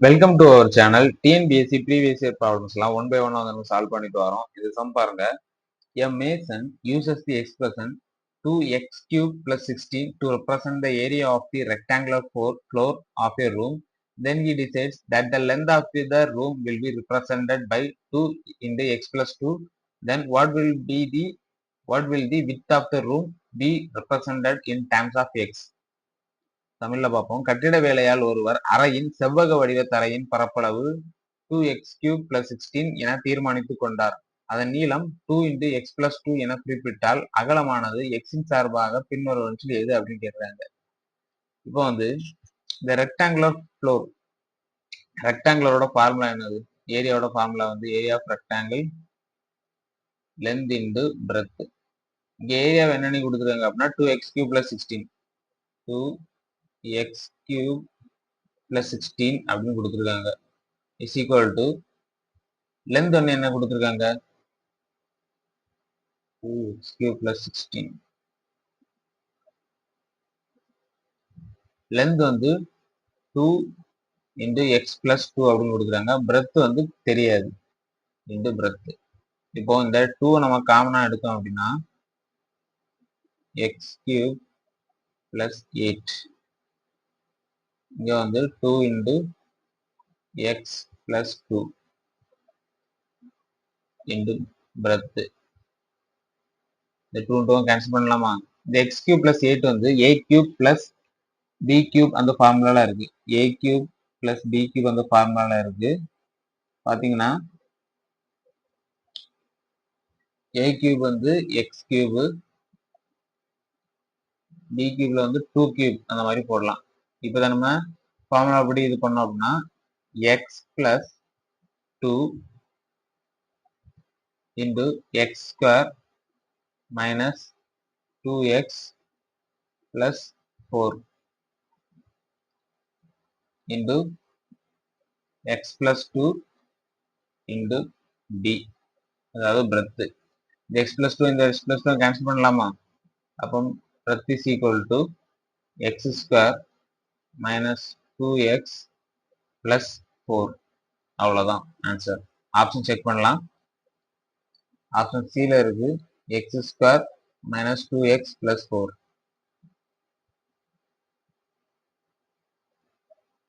Welcome to our channel TNPSC previous year ப்ராப்ளம்ஸ்லாம் one by one வந்து solve பண்ணிட்டு வரோம் இது சம் பாருங்க a mason uses the expression two x cube plus sixteen to represent the area of the rectangular for floor of a room then he decides that the length of the room will be represented by two in the x plus two then what will be the what will the width of the room be represented in times of x தமிழ்ல பார்ப்போம். கட்டிட வேலையால் ஒருவர் அறையின் செவ்வக வடிவ தரையின் பரப்பளவு two x cube plus sixteen என தீர்மானித்துக் கொண்டார். அதன் நீளம் two into x plus two என குறிப்பிட்டால் அகலமானது எக்ஸின் சார்பாக பின்வருவற்றில் எது அப்படின்னு கேட்கிறாங்க. இப்போ வந்து இந்த ரெக்டாங்குலர் ஃப்ளோர் ரெக்டாங்குலரோட ஃபார்முலா என்னது? ஏரியாவோட ஃபார்முலா வந்து area of rectangle length into breadth இங்கே ஏரியாவை என்னென்னு கொடுத்துருக்காங்க அப்படின்னா two x cube plus sixteen two x cube plus sixteen அப்படின்னு கொடுத்துருக்காங்க. இஸ் ஈக்குவல் டு லென்த் ஒன்று என்ன கொடுத்துருக்காங்க? Two x cube plus sixteen length வந்து two into x plus two அப்படின்னு கொடுக்குறாங்க பிரெத் வந்து தெரியாது. இன்டு பிரெத் இப்போ இந்த டூ நம்ம காமனாக எடுத்தோம் அப்படின்னா எக்ஸ் கியூப் ப்ளஸ் எயிட் இங்கே வந்து two into x plus two into breadth இந்த டூ டூவும் கேன்சல் பண்ணலாமா? இந்த எக்ஸ் கியூப் ப்ளஸ் எயிட் வந்து a cube plus b cube அந்த ஃபார்முலாலாம் இருக்கு. A cube plus b cube அந்த ஃபார்முலாலாம் இருக்கு. பார்த்தீங்கன்னா ஏ கியூப் வந்து எக்ஸ் கியூபு பி கியூப்ல வந்து டூ கியூப் அந்த மாதிரி போடலாம். இப்போ நம்ம ஃபார்முலா படி இது பண்ணோம் அப்படின்னா x plus two into x square minus two x plus four into x plus two into d அதாவது பிரத்து இந்த எக்ஸ் பிளஸ் டூ இந்த எக்ஸ் பிளஸ் டூ கேன்சல் பண்ணலாமா? அப்போ breadth is equal to x square minus two x plus four அவ்வளோதான் answer option check பண்ணலாம். Option சியில் இருக்குது x square minus two x plus four